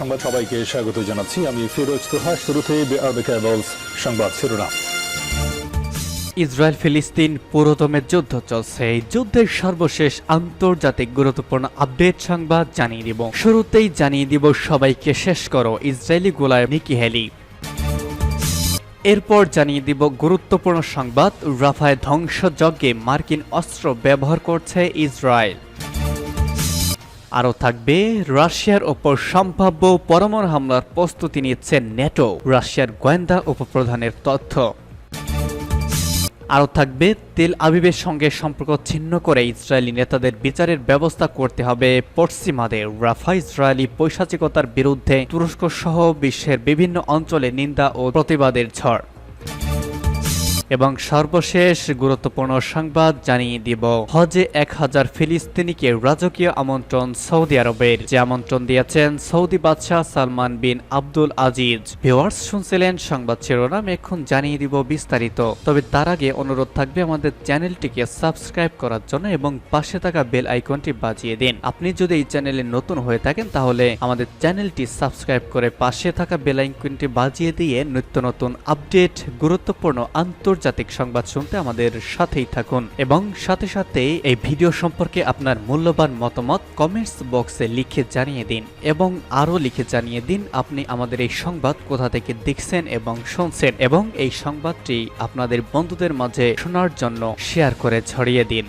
সংবাদ সবাইকে স্বাগত জানাচ্ছি। আমি ফিরোজ তোহা শুরুতে সংবাদ শিরোনাম। ইসরায়েল ফিলিস্তিন পুরোদমে যুদ্ধ চলছে। এই যুদ্ধের সর্বশেষ আন্তর্জাতিক গুরুত্বপূর্ণ আপডেট সংবাদ জানিয়ে দিব। শুরুতেই জানিয়ে দিব সবাইকে শেষ করো ইসরায়েলি গোলায় নিকি হেলি। এরপর জানিয়ে দিব গুরুত্বপূর্ণ সংবাদ। রাফায় ধ্বংসযজ্ঞে মার্কিন অস্ত্র ব্যবহার করছে ইসরায়েল। আরও থাকবে, রাশিয়ার ওপর সম্ভাব্য পরমাণু হামলার প্রস্তুতি নিচ্ছে নেটো রাশিয়ার গোয়েন্দা উপপ্রধানের তথ্য। আরও থাকবে, তেল আবিবের সঙ্গে সম্পর্ক ছিন্ন করে ইসরায়েলি নেতাদের বিচারের ব্যবস্থা করতে হবে পশ্চিমাদের রাফা ইসরায়েলি পৈশাচিকতার বিরুদ্ধে তুরস্ক সহ বিশ্বের বিভিন্ন অঞ্চলে নিন্দা ও প্রতিবাদের ঝড়। এবং সর্বশেষ গুরুত্বপূর্ণ সংবাদ জানিয়ে দিব। হজে এক হাজার ফিলিস্তিনিকে রাজকীয় আমন্ত্রণ সৌদি আরবের। যে আমন্ত্রণ দিয়েছেন সৌদি বাদশাহ Salman bin Abdul Aziz. Viewers শুনছিলেন সংবাদ শিরোনাম, এখন জানিয়ে দিব বিস্তারিত। তবে তার আগে অনুরোধ থাকবে আমাদের চ্যানেলটিকে সাবস্ক্রাইব করার জন্য এবং পাশে থাকা বেল আইকনটি বাজিয়ে দিন। আপনি যদি এই চ্যানেলে নতুন হয়ে থাকেন, তাহলে আমাদের চ্যানেলটি সাবস্ক্রাইব করে পাশে থাকা বেল আইকনটি বাজিয়ে দিয়ে নিত্য নতুন আপডেট, গুরুত্বপূর্ণ, আন্তর্জাতিক সংবাদ শুনতে আমাদের সাথেই থাকুন এবং সাথে সাথে এই ভিডিও সম্পর্কে আপনার মূল্যবান মতামত কমেন্টস বক্সে লিখে জানিয়ে দিন এবং আরও লিখে জানিয়ে দিন আপনি আমাদের এই সংবাদ কোথা থেকে দেখছেন এবং শুনছেন এবং এই সংবাদটি আপনাদের বন্ধুদের মাঝে শোনার জন্য শেয়ার করে ছড়িয়ে দিন।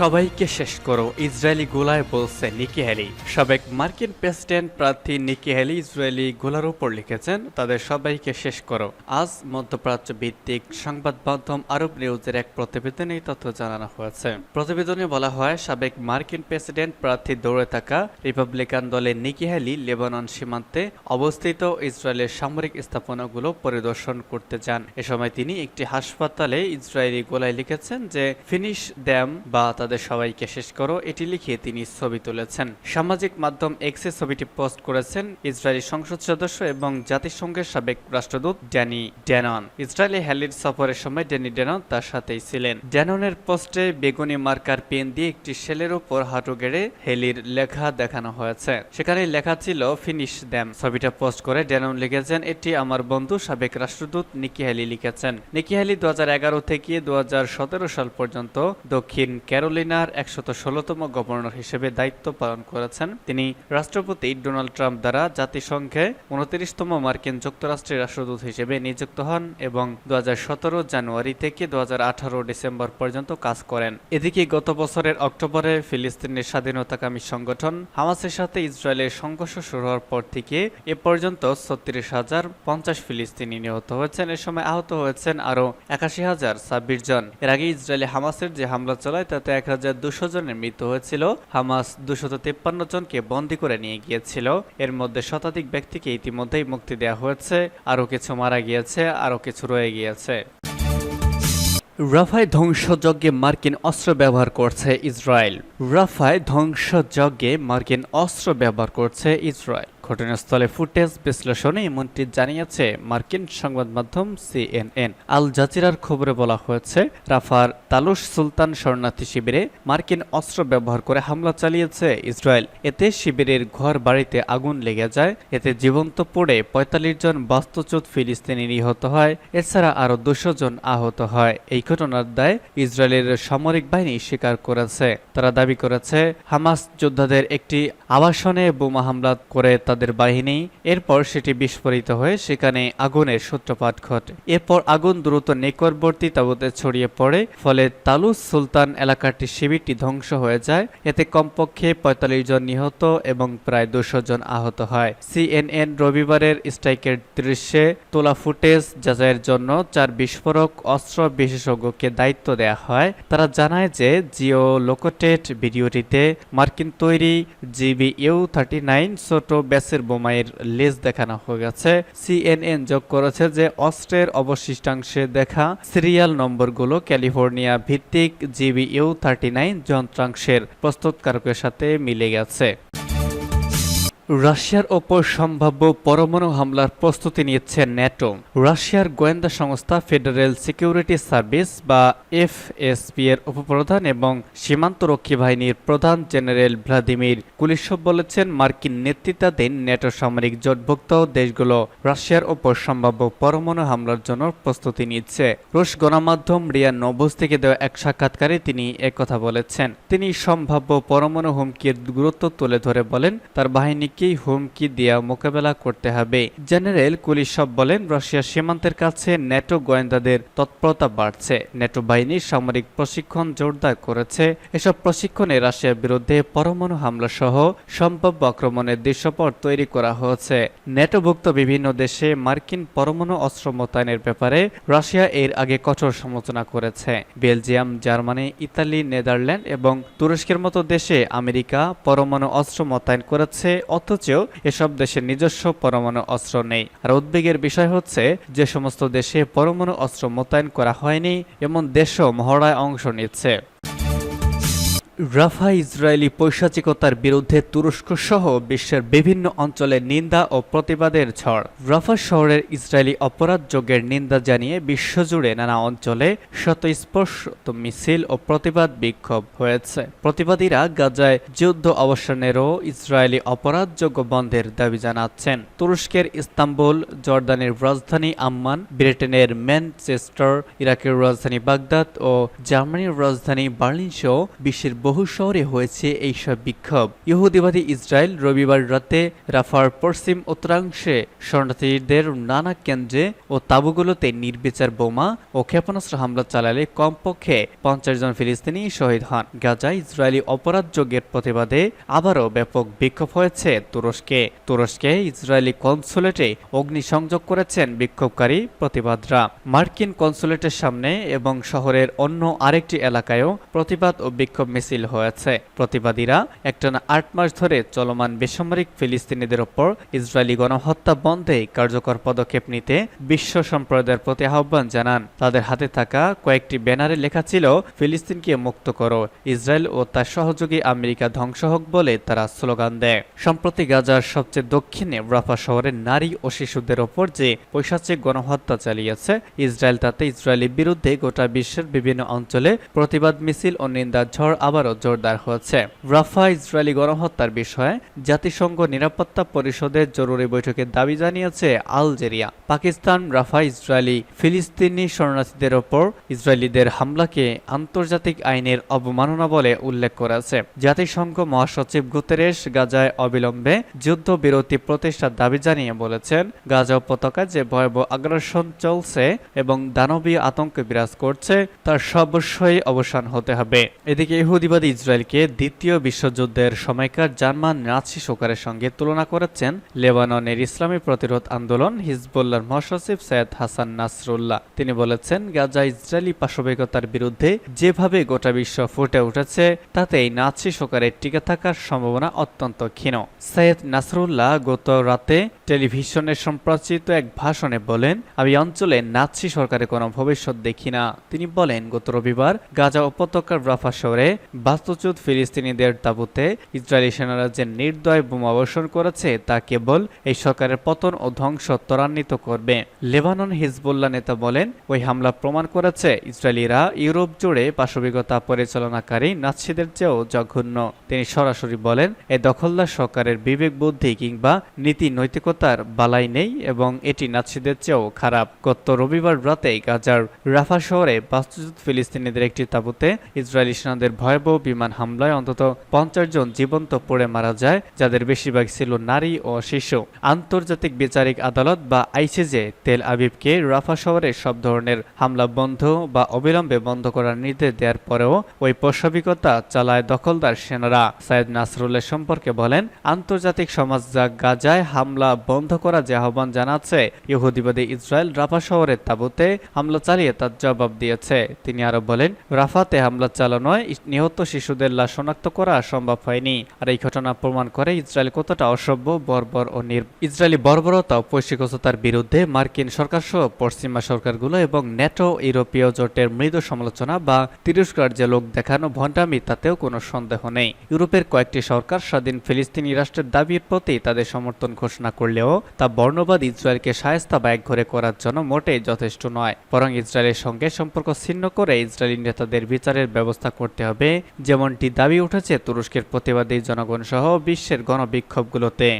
সবাইকে শেষ করো। ইসরায়েলি গোলায় বলছে নিকি হেলি। সাবেক মার্কিন প্রেসিডেন্ট প্রার্থী নিকি হেলি ইসরায়েলি গোলার উপর লিখেছেন, তাদের সবাইকে শেষ করো। আজ মধ্যপ্রাচ্য ভিত্তিক সংবাদ মাধ্যম আরব নিউজের এক প্রতিবেদনে এই তথ্য জানানো হয়েছে। প্রতিবেদনে বলা হয়, সাবেক মার্কিন প্রেসিডেন্ট প্রার্থী দৌড়ে থাকা রিপাবলিকান দলের নিকি হ্যালি লেবানন সীমান্তে অবস্থিত ইসরায়েলের সামরিক স্থাপনাগুলো পরিদর্শন করতে যান। এ সময় তিনি একটি হাসপাতালে ইসরায়েলি গোলায় লিখেছেন যে, ফিনিশ ড্যাম বা তাদের সবাইকে শেষ করো। এটি লিখে তিনি ছবি তুলেছেন। সামাজিক মাধ্যম এক্সে ছবিটি পোস্ট করেছেন ইসরায়েলি সংসদ সদস্য এবং জাতিসংঘের সাবেক রাষ্ট্রদূত ড্যানি ড্যানন। ইসরায়েলি হ্যালির সফরের সময় ড্যানি ড্যানন তার সাথেই ছিলেন। ড্যাননের পোস্টে বেগুনি মার্কার পেন দিয়ে একটি শেলের উপর হাঁটু গেড়ে হেলির লেখা দেখানো হয়েছে। সেখানে লেখা ছিল, ফিনিশ দ্যাম ছবিটা পোস্ট করে ড্যানন লিখেছেন, এটি আমার বন্ধু সাবেক রাষ্ট্রদূত নিকি হ্যালি লিখেছেন। নিকি হ্যালি দু হাজার এগারো থেকে দু হাজার সতেরো সাল পর্যন্ত দক্ষিণ ক্যারোলিনার একশত ষোলোতম গভর্নর হিসেবে দায়িত্ব পালন করেছেন তিনি রাষ্ট্রপতি ডোনাল্ড ট্রাম্প দ্বারা জাতিসংঘে উনত্রিশতম মার্কিন যুক্তরাষ্ট্রের রাষ্ট্রদূত হিসেবে নিযুক্ত হন এবং দু জানুয়ারি থেকে দু ডিসেম্বর পর্যন্ত কাজ করেন। এদিকে গত বছরের অক্টোবরে ফিলিস্তিনের স্বাধীনতাকামী সংগঠন হামাসের সাথে ইসরায়েলের সংঘর্ষ শুরু হওয়ার পর থেকে এ পর্যন্ত ছত্রিশ হাজার পঞ্চাশ ফিলিস্তিনি নিহত হয়েছেন। এ সময় আহত হয়েছেন আরও একাশি হাজার ছাব্বিশ জন। এর আগে ইসরায়েলে হামাসের যে হামলা চলায়, তাতে এক হাজার দুশো জনের মৃত্যু হয়েছিল। হামাস দুশত তেপ্পান্ন জনকে বন্দী করে নিয়ে গিয়েছিল। এর মধ্যে শতাধিক ব্যক্তিকে ইতিমধ্যেই মুক্তি দেওয়া হয়েছে। আরও কিছু মারা গিয়েছে, আরও কিছু রয়ে গিয়েছে। রাফায় ধ্বংসযজ্ঞে মার্কিন অস্ত্র ব্যবহার করছে ইসরায়েল। রাফায় ধ্বংসযজ্ঞে মার্কিন অস্ত্র ব্যবহার করছে ইসরায়েল। ঘটনাস্থলে ফুটেজ বিশ্লেষণে এমনটি জানিয়েছে, মার্কিন সংবাদ মাধ্যম সিএনএন। আল জাজিরার খবরে বলা হয়েছে, রাফার তালুস সুলতান শরণার্থী শিবিরে মার্কিন অস্ত্র ব্যবহার করে হামলা চালিয়েছে ইসরায়েল। এতে শিবিরের ঘর বাড়িতে আগুন লেগে যায়, এতে জীবন্ত পড়ে পঁয়তাল্লিশ জন বাস্তুচ্যুত ফিলিস্তিনি নিহত হয়, এছাড়া আরও দুশো জন আহত হয়। এই ঘটনার দায় ইসরায়েলের সামরিক বাহিনী স্বীকার করেছে। তারা দাবি করেছে, হামাস যোদ্ধাদের একটি আবাসনে বোমা হামলা করে তাদের বাহিনী, এরপর সেটি বিস্ফোরিত হয়ে সেখানে আগুনের সূত্রপাত ঘটে। এরপর আগুন দ্রুত নিকটবর্তী তাবুতে ছড়িয়ে পড়ে, ফলে তালুস সুলতান এলাকাটি শিবিরটি ধ্বংস হয়ে যায়। এতে কমপক্ষে পঁয়তাল্লিশ জন নিহত এবং প্রায় দুশো জন আহত হয়। সিএনএন রবিবারের স্ট্রাইকের দৃশ্যে তোলা ফুটেজ যাচাইয়ের জন্য চার বিস্ফোরক অস্ত্র বিশেষজ্ঞকে দায়িত্ব দেওয়া হয়। তারা জানায় যে জিও লোকোটেট ভিডিওটিতে মার্কিন তৈরি জিবি ইউ থার্টি নাইন ছোট ব্যাসের বোমায়ের লেজ দেখানো হয়ে গেছে। সিএনএন যোগ করেছে যে অস্ত্রের অবশিষ্টাংশে দেখা সিরিয়াল নম্বরগুলো ক্যালিফোর্নিয়া ভিত্তিক জিবি ইউ থার্টি নাইন যন্ত্রাংশের প্রস্তুতকারকের সাথে মিলে গেছে। রাশিয়ার ওপর সম্ভাব্য পরমাণু হামলার প্রস্তুতি নিচ্ছে ন্যাটো। রাশিয়ার গোয়েন্দা সংস্থা ফেডারেল সিকিউরিটি সার্ভিস বা এফএসপি এর উপপ্রধান এবং সীমান্তরক্ষী বাহিনীর প্রধান জেনারেল ভ্লাদিমির কুলিশভ বলেছেন মার্কিন নেতৃত্বাধীন ন্যাটো সামরিক জোটভুক্ত দেশগুলো রাশিয়ার ওপর সম্ভাব্য পরমাণু হামলার জন্য প্রস্তুতি নিচ্ছে রুশ গণমাধ্যম রিয়া নবুজ থেকে দেওয়া এক সাক্ষাৎকারে তিনি একথা বলেছেন। তিনি সম্ভাব্য পরমাণু হুমকির গুরুত্ব তুলে ধরে বলেন, তার বাহিনীকেই হুমকি দেওয়া মোকাবেলা করতে হবে? জেনারেল কুলিশভ বলেন, রাশিয়ার সীমান্তের কাছে ন্যাটো গোয়েন্দাদের তৎপরতা বাড়ছে। ন্যাটো বাহিনীর সামরিক প্রশিক্ষণ জোরদার করেছে। এসব প্রশিক্ষণে রাশিয়ার বিরুদ্ধে পরমাণু হামলা সহ সম্ভাব্য আক্রমণের দৃশ্যপট তৈরি করা হয়েছে। ন্যাটোভুক্ত বিভিন্ন দেশে মার্কিন পরমাণু অস্ত্র মোতায়েনের ব্যাপারে রাশিয়া এর আগে কঠোর সমালোচনা করেছে। বেলজিয়াম, জার্মানি, ইতালি, নেদারল্যান্ড এবং তুরস্কের মতো দেশে আমেরিকা পরমাণু অস্ত্র মোতায়েন করেছে অথচ এসব দেশের নিজস্ব পরমাণু অস্ত্র নেই। আর উদ্বেগের বিষয় হচ্ছে, যে সমস্ত দেশে পরমাণু অস্ত্র মোতায়েন করা হয়নি, এমন দেশও মহড়ায় অংশ নিচ্ছে। রাফা ইসরায়েলি পৈশাচিকতার বিরুদ্ধে তুরস্ক সহ বিশ্বের বিভিন্ন অঞ্চলে নিন্দা ও প্রতিবাদের ঝড়। রাফা শহরের ইসরায়েলি অপরাধযোগের নিন্দা জানিয়ে বিশ্বজুড়ে নানা অঞ্চলে স্বতঃস্পর্শত মিছিল ও প্রতিবাদ বিক্ষোভ হয়েছে। প্রতিবাদীরা গাজায় যুদ্ধ অবসানেরও ইসরায়েলি অপরাধযোগ্য বন্ধের দাবি জানাচ্ছেন। তুরস্কের ইস্তাম্বুল, জর্দানের রাজধানী আম্মান, ব্রিটেনের ম্যানচেস্টার, ইরাকের রাজধানী বাগদাদ ও জার্মানির রাজধানী বার্লিন সহ বিশ্বের বহু শহরে হয়েছে এইসব বিক্ষোভ। ইহুদিবাদী ইসরায়েল রবিবার রাতে রাফার পশ্চিম উত্তরাংশে শরণার্থীদের নানা কেন্দ্রে ও তাঁবুগুলোতে নির্বিচার বোমা ও ক্ষেপণাস্ত্র হামলা চালালে কমপক্ষে পঞ্চাশ জন ফিলিস্তিনি শহীদ হন। গাজায় ইসরায়েলি অপরাধযোগের প্রতিবাদে আবারও ব্যাপক বিক্ষোভ হয়েছে তুরস্কে। তুরস্কে ইসরায়েলি কনসুলেটে অগ্নিসংযোগ করেছেন বিক্ষোভকারী প্রতিবাদরা। মার্কিন কনসুলেটের সামনে এবং শহরের অন্য আরেকটি এলাকায়ও প্রতিবাদ ও বিক্ষোভ মিছিল হয়েছে। প্রতিবাদীরা একটানা আট মাস ধরে চলমান বেসামরিক ফিলিস্তিনিদের ওপর ইসরায়েলি গণহত্যা বন্ধে কার্যকর পদক্ষেপ নিতে বিশ্ব সম্প্রদায়ের প্রতি আহ্বান জানান। তাদের হাতে থাকা কয়েকটি ব্যানারে লেখা ছিল, ফিলিস্তিনকে মুক্ত করো। ইসরায়েল ও তার সহযোগী আমেরিকা ধ্বংস হোক বলে তারা স্লোগান দেয়। সম্প্রতি গাজার সবচেয়ে দক্ষিণে রাফা শহরের নারী ও শিশুদের ওপর যে পৈশাচিক গণহত্যা চালিয়েছে, ইসরায়েল তাতে ইসরায়েলের বিরুদ্ধে গোটা বিশ্বের বিভিন্ন অঞ্চলে প্রতিবাদ মিছিল ও নিন্দার ঝড় আবারও জোরদার হয়েছে রাফা ইসরায়েলি গণহত্যার বিষয়ে জাতিসংঘ নিরাপত্তা পরিষদের জরুরি বৈঠকে দাবি জানিয়েছে আলজেরিয়া। পাকিস্তান, রাফা ইসরায়েলি, ফিলিস্তিনি শরণার্থীদের ওপর ইসরায়েলিদের হামলাকে আন্তর্জাতিক আইনের অবমাননা বলে উল্লেখ করেছে। জাতিসংঘ মহাসচিব গুতেরেস গাজায় অবিলম্বে যুদ্ধবিরতি প্রতিষ্ঠার দাবি জানিয়ে বলেছেন, গাজা উপত্যকায় যে ভয়াবহ আগ্রাসন চলছে এবং দানবীয় আতঙ্ক বিরাজ করছে, তার সর্বস্বই অবসান হতে হবে। এদিকে ইহুদিবাদী ইসরায়েলকে দ্বিতীয় বিশ্বযুদ্ধের সময়কার জার্মান নাৎসি সরকারের সঙ্গে তুলনা করেছেন লেবাননের ইসলামী প্রতিরোধ আন্দোলন হিজবুল্লাহর মহাসচিব সৈয়দ হাসান নাসরুল্লাহ। তিনি বলেছেন, গাজা ইসরায়েলি পাশবিকতার বিরুদ্ধে যেভাবে গোটা বিশ্ব ফুটে উঠেছে তাতে এই নাৎসি সরকারের টিকে থাকার সম্ভাবনা অত্যন্ত ক্ষীণ। সৈয়দ নাসরুল্লাহ গত রাতে টেলিভিশনে সম্প্রচারিত এক ভাষণে বলেন, আমি অঞ্চলে নাৎসি সরকারের কোনো ভবিষ্যৎ দেখি না। তিনি বলেন, গত রবিবার গাজা উপত্যকার রাফা শহরে বাস্তুচ্যুত ফিলিস্তিনিদের তাঁবুতে ইসরায়েলি সেনারা যে নির্দয় বোমা বর্ষণ করেছে তা কেবল এই সরকারের পতন ও ধ্বংস ত্বরান্বিত করবে। লেবানন হিজবুল্লাহ নেতা বলেন, ওই হামলা প্রমাণ করেছে ইসরায়েলিরা ইউরোপ জুড়ে পাশবিকতা পরিচালনাকারী নাৎসিদের চেয়েও জঘন্য। তিনি সরাসরি বলেন এই দখলদার সরকারের বিবেক, বুদ্ধি কিংবা নীতি নৈতিকতার বালাই নেই এবং এটি নাৎসিদের চেয়েও খারাপ। গত রবিবার রাতে গাজার রাফা শহরে বাস্তুচ্যুত ফিলিস্তিনিদের একটি তাঁবুতে ইসরায়েলি সেনাদের ভয়াবহ বিমান হামলায় অন্তত পঞ্চাশ জন জীবন্ত পড়ে মারা যায়, যাদের বেশিরভাগ ছিল নারী ও শিশু। আন্তর্জাতিক বিচারিক আদালত বা আইসিজে তেল আবিবকে রাফা শহরে সব ধরনের হামলা বন্ধ বা অবিলম্বে বন্ধ করার নির্দেশ দেওয়ার পরেও ওই প্রসবিকতা চালায় দখলদার সেনারা। সাইদ নাসরুল্লাহ সম্পর্কে বলেন, আন্তর্জাতিক সমাজ যা গাজায় হামলা বন্ধ করা যে আহ্বান জানাচ্ছে, ইহুদিবাদী ইসরায়েল রাফা শহরের তাঁবুতে হামলা চালিয়ে তার জবাব দিয়েছে। তিনি আরও বলেন, রাফাতে হামলা চালানোয় নিহত নিহত শিশুদের লাশ শনাক্ত করা সম্ভব হয়নি। আর এই ঘটনা প্রমাণ করে ইসরায়েল কতটা অসভ্য, বর্বর ও নির ইসরায়েলি বর্বরতা ও পৈশিকতার বিরুদ্ধে মার্কিন সরকার সহ পশ্চিমা সরকারগুলো এবং ন্যাটো ইউরোপীয় জোটের মৃদু সমালোচনা বা তিরস্কার যে লোক দেখানো ভণ্ডামি, তাতেও কোনো সন্দেহ নেই। ইউরোপের কয়েকটি সরকার স্বাধীন ফিলিস্তিনি রাষ্ট্রের দাবির প্রতি তাদের সমর্থন ঘোষণা করলেও তা বর্ণবাদ ইসরায়েলকে সায়স্তা বা একঘরে করার জন্য মোটেই যথেষ্ট নয়। বরং ইসরায়েলের সঙ্গে সম্পর্ক ছিন্ন করে ইসরায়েলি নেতাদের বিচারের ব্যবস্থা করতে হবে যেমনটি দাবি উঠেছে তুরস্কের প্রতিবাদী জনগণ সহ বিশ্বের গণবিক্ষোভগুলোতে।